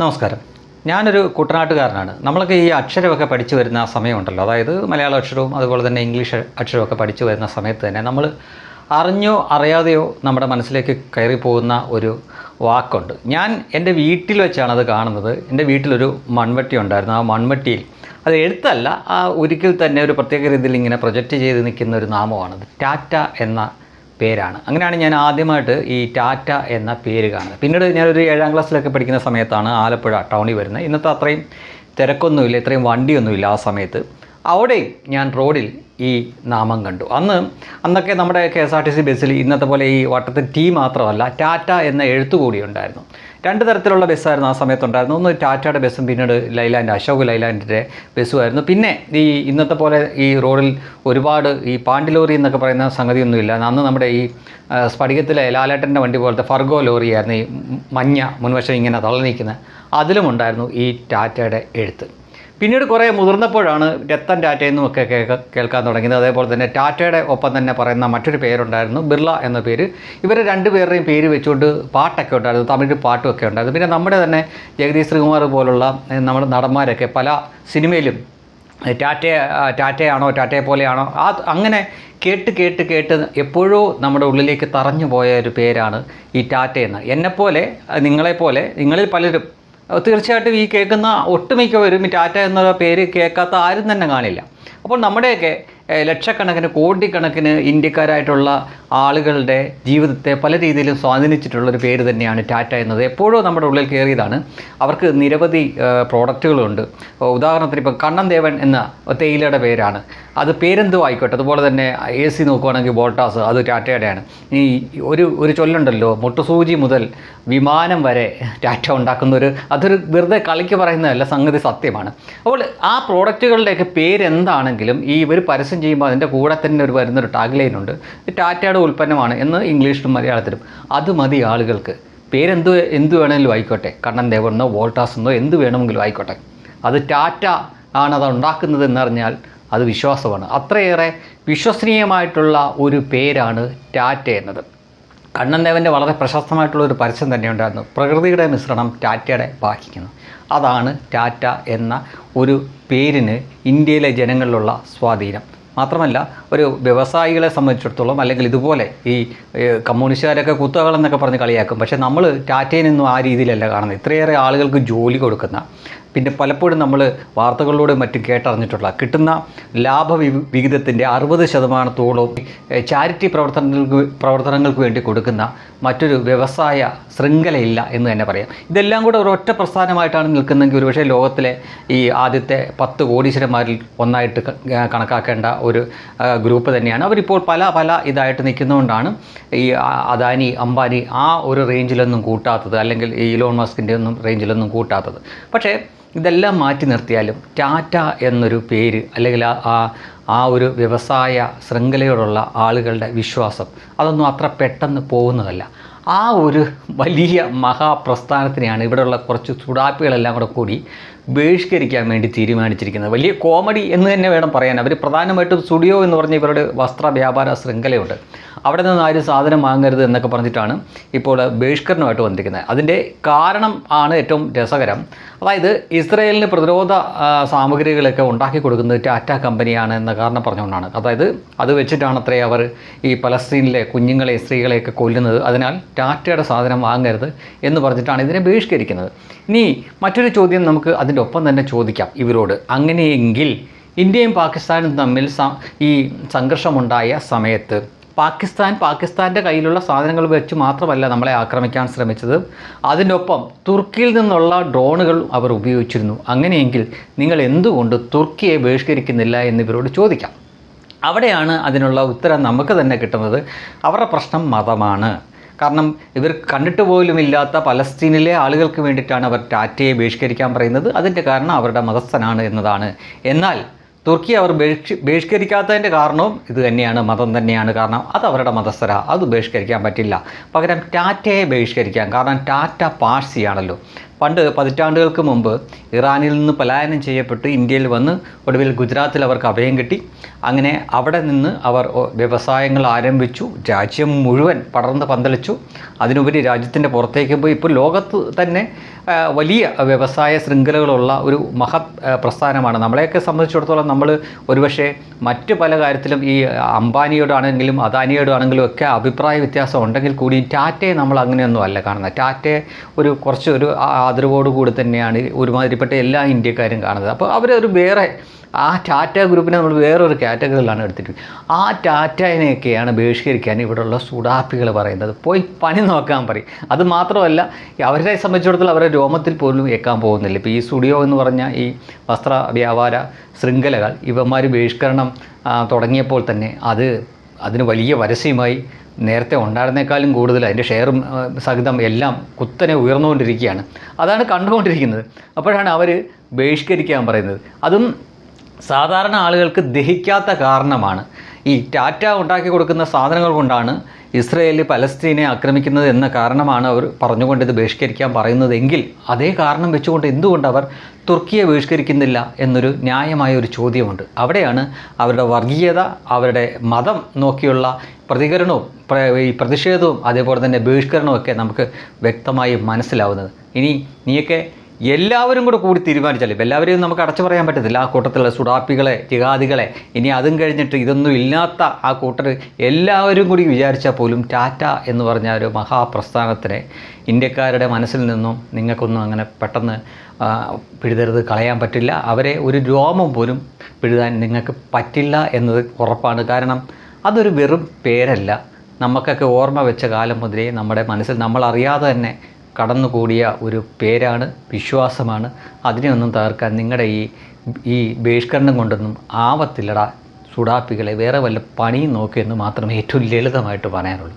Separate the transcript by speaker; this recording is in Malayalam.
Speaker 1: നമസ്കാരം. ഞാനൊരു കുട്ടനാട്ടുകാരനാണ്. നമ്മൾക്ക് ഈ അക്ഷരമൊക്കെ പഠിച്ചു വരുന്ന സമയമുണ്ടല്ലോ. അതായത് മലയാള അക്ഷരവും അതുപോലെ തന്നെ ഇംഗ്ലീഷ് അക്ഷരമൊക്കെ പഠിച്ചു വരുന്ന സമയത്ത് തന്നെ നമ്മൾ അറിഞ്ഞോ അറിയാതെയോ നമ്മുടെ മനസ്സിലേക്ക് കയറിപ്പോകുന്ന ഒരു വാക്കുണ്ട്. ഞാൻ എന്റെ വീട്ടിൽ വെച്ചാണ് അത് കാണുന്നത്. എന്റെ വീട്ടിലൊരു മൺവെട്ടി ഉണ്ടായിരുന്നു. ആ മൺവട്ടിയിൽ അത് എഴുത്തല്ല ആ ഒരിക്കൽ തന്നെ ഒരു പ്രത്യേക രീതിയിൽ ഇങ്ങനെ പ്രൊജക്റ്റ് ചെയ്ത് നിൽക്കുന്ന ഒരു നാമമാണത്. ടാറ്റ എന്ന പേരാണ്. അങ്ങനെയാണ് ഞാൻ ആദ്യമായിട്ട് ഈ ടാറ്റ എന്ന പേര് കാണുന്നത്. പിന്നീട് ഞാനൊരു ഏഴാം ക്ലാസ്സിലൊക്കെ പഠിക്കുന്ന സമയത്താണ് ആലപ്പുഴ ടൗണിൽ വരുന്നത്. ഇന്നത്തെ അത്രയും തിരക്കൊന്നുമില്ല ഇത്രയും വണ്ടിയൊന്നുമില്ല ആ സമയത്ത്. അവിടെ ഞാൻ റോഡിൽ ഈ നാമം കണ്ടു. അന്ന് അന്നൊക്കെ നമ്മുടെ K S R T C ബസ്സിൽ ഇന്നത്തെ പോലെ ഈ വട്ടത്തിൽ ടി മാത്രമല്ല ടാറ്റ എന്ന എഴുത്തു കൂടി ഉണ്ടായിരുന്നു. രണ്ട് തരത്തിലുള്ള ബസ്സായിരുന്നു ആ സമയത്തുണ്ടായിരുന്നു ഒന്ന് ടാറ്റയുടെ ബസ്സും പിന്നീട് ലൈലാൻഡ് അശോക് ലൈലാൻഡിന്റെ ബസ്സുമായിരുന്നു. പിന്നെ ഈ ഇന്നത്തെ പോലെ ഈ റോഡിൽ ഒരുപാട് ഈ പാണ്ടിലോറി എന്നൊക്കെ പറയുന്ന സംഗതിയൊന്നുമില്ല. അന്ന് നമ്മുടെ ഈ സ്ഫടികത്തിലെ ലാലേട്ടന്റെ വണ്ടി പോലത്തെ ഫർഗോ ലോറിയായിരുന്നു ഈ മഞ്ഞ മുൻവശം ഇങ്ങനെ തള്ളി നിൽക്കുന്ന അതിലുമുണ്ടായിരുന്നു ഈ ടാറ്റയുടെ എഴുത്ത്. പിന്നീട് കുറേ മുതിർന്നപ്പോഴാണ് രത്തൻ ടാറ്റയെന്നും ഒക്കെ കേൾക്ക കേൾക്കാൻ തുടങ്ങിയത്. അതേപോലെ തന്നെ ടാറ്റയുടെ ഒപ്പം തന്നെ പറയുന്ന മറ്റൊരു പേരുണ്ടായിരുന്നു ബിർള എന്ന പേര്. ഇവരെ രണ്ടുപേരുടെയും പേര് വെച്ചുകൊണ്ട് പാട്ടൊക്കെ ഉണ്ടായിരുന്നു തമിഴ് പാട്ടും ഒക്കെ ഉണ്ടായിരുന്നു. പിന്നെ നമ്മുടെ തന്നെ ജഗദീഷ് ശ്രീകുമാർ പോലുള്ള നമ്മുടെ നടന്മാരൊക്കെ പല സിനിമയിലും ടാറ്റ ടാറ്റയാണോ ടാറ്റയെ പോലെയാണോ ആ അങ്ങനെ കേട്ട് കേട്ട് കേട്ട് എപ്പോഴോ നമ്മുടെ ഉള്ളിലേക്ക് തറഞ്ഞു പോയ ഒരു പേരാണ് ഈ ടാറ്റ എന്ന് എന്നെപ്പോലെ നിങ്ങളെപ്പോലെ നിങ്ങളിൽ പലരും തീർച്ചയായിട്ടും ഈ കേൾക്കുന്ന ഒട്ടുമിക്കവരും ടാറ്റ എന്ന പേര് കേൾക്കാത്ത ആരും തന്നെ കാണില്ല. അപ്പോൾ നമ്മുടെയൊക്കെ ലക്ഷക്കണക്കിന് കോടിക്കണക്കിന് ഇന്ത്യക്കാരായിട്ടുള്ള ആളുകളുടെ ജീവിതത്തെ പല രീതിയിലും സ്വാധീനിച്ചിട്ടുള്ള ഒരു പേര് തന്നെയാണ് ടാറ്റ എന്നത്. എപ്പോഴും നമ്മുടെ ഉള്ളിൽ കയറിയതാണ് അവർക്ക് നിരവധി പ്രോഡക്റ്റുകളുണ്ട്. ഉദാഹരണത്തിന് ഇപ്പോൾ കണ്ണൻ ദേവൻ എന്ന തേയിലയുടെ പേരാണ്. അത് പേരെന്തോ ആയിക്കോട്ടെ. അതുപോലെ തന്നെ എ സി നോക്കുവാണെങ്കിൽ ബോട്ടാസ് അത് ടാറ്റയുടെയാണ്. ഈ ഒരു ഒരു ചൊല്ലുണ്ടല്ലോ മുട്ടുസൂചി മുതൽ വിമാനം വരെ ടാറ്റ ഉണ്ടാക്കുന്ന ഒരു അതൊരു വെറുതെ കളിക്ക് പറയുന്നതല്ല സംഗതി സത്യമാണ്. അപ്പോൾ ആ പ്രോഡക്റ്റുകളുടെയൊക്കെ പേരെന്താണെങ്കിലും ഈ ഒരു പരസ്യം ചെയ്യുമ്പോൾ അതിന്റെ കൂടെ തന്നെ ഒരു വരുന്നൊരു ടാഗ് ലൈൻ ഉണ്ട് ടാറ്റയുടെ ഉൽപ്പന്നമാണ് എന്ന് ഇംഗ്ലീഷിലും മലയാളത്തിലും. അത് മതി ആളുകൾക്ക്. പേരെന്ത് എന്ത് വേണമെങ്കിലും ആയിക്കോട്ടെ. കണ്ണൻ ദേവനെന്നോ വോൾട്ടാസ് എന്നോ എന്ത് വേണമെങ്കിലും ആയിക്കോട്ടെ. അത് ടാറ്റ ആണ് അത് ഉണ്ടാക്കുന്നത് എന്നറിഞ്ഞാൽ അത് വിശ്വാസമാണ്. അത്രയേറെ വിശ്വസനീയമായിട്ടുള്ള ഒരു പേരാണ് ടാറ്റ എന്നത്. കണ്ണൻ ദേവന്റെ വളരെ പ്രശസ്തമായിട്ടുള്ള ഒരു പരസ്യം തന്നെ ഉണ്ടായിരുന്നു പ്രകൃതിയുടെ മിശ്രണം ടാറ്റയുടെ ബാക്കിക്കുന്നു അതാണ് ടാറ്റ എന്ന ഒരു പേരിന് ഇന്ത്യയിലെ ജനങ്ങളിലുള്ള സ്വാധീനം. മാത്രമല്ല ഒരു വ്യവസായികളെ സംബന്ധിച്ചിടത്തോളം അല്ലെങ്കിൽ ഇതുപോലെ ഈ കമ്മ്യൂണിസ്റ്റുകാരൊക്കെ കുത്തകളെന്നൊക്കെ പറഞ്ഞ് കളിയാക്കും. പക്ഷേ നമ്മൾ ടാറ്റയിനൊന്നും ആ രീതിയിലല്ല കാണുന്നത്. ഇത്രയേറെ ആളുകൾക്ക് ജോലി കൊടുക്കുന്ന പിന്നെ പലപ്പോഴും നമ്മൾ വാർത്തകളിലൂടെ മറ്റും കേട്ടറിഞ്ഞിട്ടുള്ള കിട്ടുന്ന ലാഭ വിഹിതത്തിന്റെ അറുപത് ശതമാനത്തോളം ചാരിറ്റി പ്രവർത്തനങ്ങൾക്ക് പ്രവർത്തനങ്ങൾക്ക് വേണ്ടി കൊടുക്കുന്ന മറ്റൊരു വ്യവസായ ശൃംഖലയില്ല എന്ന് തന്നെ പറയാം. ഇതെല്ലാം കൂടെ ഒരു ഒറ്റ പ്രസ്ഥാനമായിട്ടാണ് നിൽക്കുന്നതെങ്കിൽ ഒരുപക്ഷെ ലോകത്തിലെ ഈ ആദ്യത്തെ പത്ത് കോടീശ്വരന്മാരിൽ ഒന്നായിട്ട് കണക്കാക്കേണ്ട ഒരു ഗ്രൂപ്പ് തന്നെയാണ്. അവരിപ്പോൾ പല പല ഇതായിട്ട് നിൽക്കുന്നതുകൊണ്ടാണ് ഈ അദാനി അംബാനി ആ ഒരു റേഞ്ചിലൊന്നും കൂട്ടാത്തത് അല്ലെങ്കിൽ ഈ ഇലോൺ മസ്കിന്റെ ഒന്നും റേഞ്ചിലൊന്നും കൂട്ടാത്തത്. പക്ഷേ ഇതെല്ലാം മാറ്റി നിർത്തിയാലും ടാറ്റ എന്നൊരു പേര് അല്ലെങ്കിൽ ആ- ആ ഒരു വ്യവസായ ശൃംഖലയോടുള്ള ആളുകളുടെ വിശ്വാസം അതൊന്നും അത്ര പെട്ടെന്ന് പോകുന്നതല്ല. ആ ഒരു വലിയ മഹാപ്രസ്ഥാനത്തിനെയാണ് ഇവിടെയുള്ള കുറച്ച് ചുടാപ്പികളെല്ലാം കൂടെ കൂടി ബഹിഷ്കരിക്കാൻ വേണ്ടി തീരുമാനിച്ചിരിക്കുന്നത്. വലിയ കോമഡി എന്ന് തന്നെ വേണം പറയാൻ. അവർ പ്രധാനമായിട്ടും സ്റ്റുഡിയോ എന്ന് പറഞ്ഞ ഇവരുടെ വസ്ത്ര വ്യാപാര ശൃംഖലയുണ്ട്. അവിടെ നിന്ന് ആരും സാധനം വാങ്ങരുത് എന്നൊക്കെ പറഞ്ഞിട്ടാണ് ഇപ്പോൾ ബഹിഷ്കരണമായിട്ട് വന്നിരിക്കുന്നത്. അതിന്റെ കാരണം ആണ് ഏറ്റവും രസകരം. അതായത് ഇസ്രയേലിന് പ്രതിരോധ സാമഗ്രികളൊക്കെ ഉണ്ടാക്കി കൊടുക്കുന്നത് ടാറ്റ കമ്പനിയാണ് എന്ന കാരണം പറഞ്ഞുകൊണ്ടാണ്. അതായത് അത് വെച്ചിട്ടാണ് അത്രേ അവർ ഈ പലസ്തീനിലെ കുഞ്ഞുങ്ങളെ സ്ത്രീകളെയൊക്കെ കൊല്ലുന്നത്. അതിനാൽ ടാറ്റയുടെ സാധനം വാങ്ങരുത് എന്ന് പറഞ്ഞിട്ടാണ് ഇതിനെ ബഹിഷ്കരിക്കുന്നത്. ഇനി മറ്റൊരു ചോദ്യം നമുക്ക് അതിന്റെ ഒപ്പം തന്നെ ചോദിക്കാം ഇവരോട്. അങ്ങനെയെങ്കിൽ ഇന്ത്യയും പാകിസ്ഥാനും തമ്മിൽ ഈ സംഘർഷമുണ്ടായ സമയത്ത് പാകിസ്ഥാൻ പാകിസ്ഥാന്റെ കയ്യിലുള്ള സാധനങ്ങൾ വെച്ച് മാത്രമല്ല നമ്മളെ ആക്രമിക്കാൻ ശ്രമിച്ചത്. അതിനൊപ്പം തുർക്കിയിൽ നിന്നുള്ള ഡ്രോണുകൾ അവർ ഉപയോഗിച്ചിരുന്നു. അങ്ങനെയെങ്കിൽ നിങ്ങൾ എന്തുകൊണ്ട് തുർക്കിയെ ബഹിഷ്കരിക്കുന്നില്ല എന്നിവരോട് ചോദിക്കാം. അവിടെയാണ് അതിനുള്ള ഉത്തരം നമുക്ക് തന്നെ കിട്ടുന്നത്. അവരുടെ പ്രശ്നം മതമാണ്. കാരണം ഇവർ കണ്ടിട്ട് പോലും ഇല്ലാത്ത പലസ്തീനിലെ ആളുകൾക്ക് വേണ്ടിയിട്ടാണ് അവർ ടാറ്റയെ ബഹിഷ്കരിക്കാൻ പറയുന്നത്. അതിന്റെ കാരണം അവരുടെ മതസ്ഥനാണ് എന്നതാണ്. എന്നാൽ തുർക്കി അവർ ബഹിഷ് ബഹിഷ്കരിക്കാത്തതിന്റെ കാരണവും ഇത് തന്നെയാണ് മതം തന്നെയാണ്. കാരണം അത് അവരുടെ മതസ്ഥര. അത് ബഹിഷ്കരിക്കാൻ പറ്റില്ല. പകരം ടാറ്റയെ ബഹിഷ്കരിക്കാം. കാരണം ടാറ്റ പാഴ്സിയാണല്ലോ. പണ്ട് പതിറ്റാണ്ടുകൾക്ക് മുമ്പ് ഇറാനിൽ നിന്ന് പലായനം ചെയ്യപ്പെട്ട് ഇന്ത്യയിൽ വന്ന് ഒടുവിൽ ഗുജറാത്തിൽ അവർക്ക് അഭയം കിട്ടി. അങ്ങനെ അവിടെ നിന്ന് അവർ വ്യവസായങ്ങൾ ആരംഭിച്ചു. രാജ്യം മുഴുവൻ പടർന്ന് പന്തലിച്ചു അതിനുപരി രാജ്യത്തിന്റെ പുറത്തേക്ക് പോയി. ഇപ്പോൾ ലോകത്ത് തന്നെ വലിയ വ്യവസായ ശൃംഖലകളുള്ള ഒരു മഹത് പ്രസ്ഥാനമാണ്. നമ്മളെയൊക്കെ സംബന്ധിച്ചിടത്തോളം നമ്മൾ ഒരുപക്ഷെ മറ്റ് പല കാര്യത്തിലും ഈ അംബാനിയോടാണെങ്കിലും അദാനിയോടാണെങ്കിലും ഒക്കെ അഭിപ്രായ വ്യത്യാസം ഉണ്ടെങ്കിൽ കൂടി ടാറ്റയെ നമ്മൾ അങ്ങനെയൊന്നും അല്ല കാണുന്നത്. ടാറ്റയെ ഒരു കുറച്ച് ഒരു ആദരവോട് ആദരവോടുകൂടി തന്നെയാണ് ഒരുമാതിരിപ്പെട്ട എല്ലാ ഇന്ത്യക്കാരും കാണുന്നത്. അപ്പോൾ അവർ ഒരു വേറെ ആ ടാറ്റ ഗ്രൂപ്പിനെ നമ്മൾ വേറൊരു കാറ്റഗറിയിലാണ് എടുത്തിട്ട് ആ ടാറ്റേനെയൊക്കെയാണ് ബഹിഷ്കരിക്കാൻ ഇവിടെയുള്ള സുഡാപ്പികൾ പറയുന്നത്. പോയി പണി നോക്കാൻ പറയും. അത് മാത്രമല്ല അവരെ സംബന്ധിച്ചിടത്തോളം അവരുടെ രോമത്തിൽ പോലും ഏക്കാൻ പോകുന്നില്ല. ഇപ്പോൾ ഈ സ്റ്റുഡിയോ എന്ന് പറഞ്ഞ ഈ വസ്ത്ര വ്യാപാര ശൃംഖലകൾ ഇവന്മാർ ബഹിഷ്കരണം തുടങ്ങിയപ്പോൾ തന്നെ അത് അതിന് വലിയ പരസ്യമായി നേരത്തെ ഉണ്ടായിരുന്നേക്കാളും കൂടുതൽ അതിന്റെ ഷെയറും സഹിതം എല്ലാം കുത്തനെ ഉയർന്നുകൊണ്ടിരിക്കുകയാണ്. അതാണ് കണ്ടുകൊണ്ടിരിക്കുന്നത്. അപ്പോഴാണ് അവർ ബഹിഷ്കരിക്കാൻ പറയുന്നത്. അതും സാധാരണ ആളുകൾക്ക് ദഹിക്കാത്ത കാരണമാണ്. ഈ ടാറ്റ ഉണ്ടാക്കി കൊടുക്കുന്ന സാധനങ്ങൾ കൊണ്ടാണ് ഇസ്രയേൽ പലസ്തീനെ ആക്രമിക്കുന്നത് എന്ന കാരണമാണ് അവർ പറഞ്ഞുകൊണ്ട് ഇത് ബഹിഷ്കരിക്കാൻ പറയുന്നതെങ്കിൽ അതേ കാരണം വെച്ചുകൊണ്ട് എന്തുകൊണ്ട് അവർ തുർക്കിയെ ബഹിഷ്കരിക്കുന്നില്ല എന്നൊരു ന്യായമായ ഒരു ചോദ്യമുണ്ട്. അവിടെയാണ് അവരുടെ വർഗീയത അവരുടെ മതം നോക്കിയുള്ള പ്രതികരണവും പ്ര- ഈ പ്രതിഷേധവും അതേപോലെ തന്നെ ബഹിഷ്കരണവും ഒക്കെ നമുക്ക് വ്യക്തമായി മനസ്സിലാവുന്നത്. ഇനി നീയൊക്കെ എല്ലാവരും കൂടെ കൂടി തീരുമാനിച്ചാൽ ഇപ്പം എല്ലാവരെയും നമുക്ക് അടച്ചു പറയാൻ പറ്റത്തില്ല. ആ കൂട്ടത്തിലുള്ള സുഡാപ്പികളെ ജിഹാദികളെ ഇനി അതും കഴിഞ്ഞിട്ട് ഇതൊന്നും ഇല്ലാത്ത ആ കൂട്ടർ എല്ലാവരും കൂടി വിചാരിച്ചാൽ പോലും ടാറ്റ എന്ന് പറഞ്ഞ ഒരു മഹാപ്രസ്ഥാനത്തിനെ ഇന്ത്യക്കാരുടെ മനസ്സിൽ നിന്നും നിങ്ങൾക്കൊന്നും അങ്ങനെ പെട്ടെന്ന് പിഴുതരുത് കളയാൻ പറ്റില്ല. അവരെ ഒരു രോമം പോലും പിഴുതാൻ നിങ്ങൾക്ക് പറ്റില്ല എന്നത് ഉറപ്പാണ്. കാരണം അതൊരു വെറും പേരല്ല. നമുക്കൊക്കെ ഓർമ്മ വെച്ച കാലം മുതലേ നമ്മുടെ മനസ്സിൽ നമ്മൾ അറിയാതെ തന്നെ കടന്നുകൂടിയ ഒരു പേരാണ് വിശ്വാസമാണ്. അതിനെയൊന്നും തകർക്കാൻ നിങ്ങളുടെ ഈ ഈ ബഹിഷ്കരണം കൊണ്ടൊന്നും ആവത്തില്ലടാ സുഡാപ്പികളെ. വേറെ വല്ല പണിയും നോക്കിയെന്ന് മാത്രമേ ഏറ്റവും ലളിതമായിട്ട് പറയാനുള്ളൂ.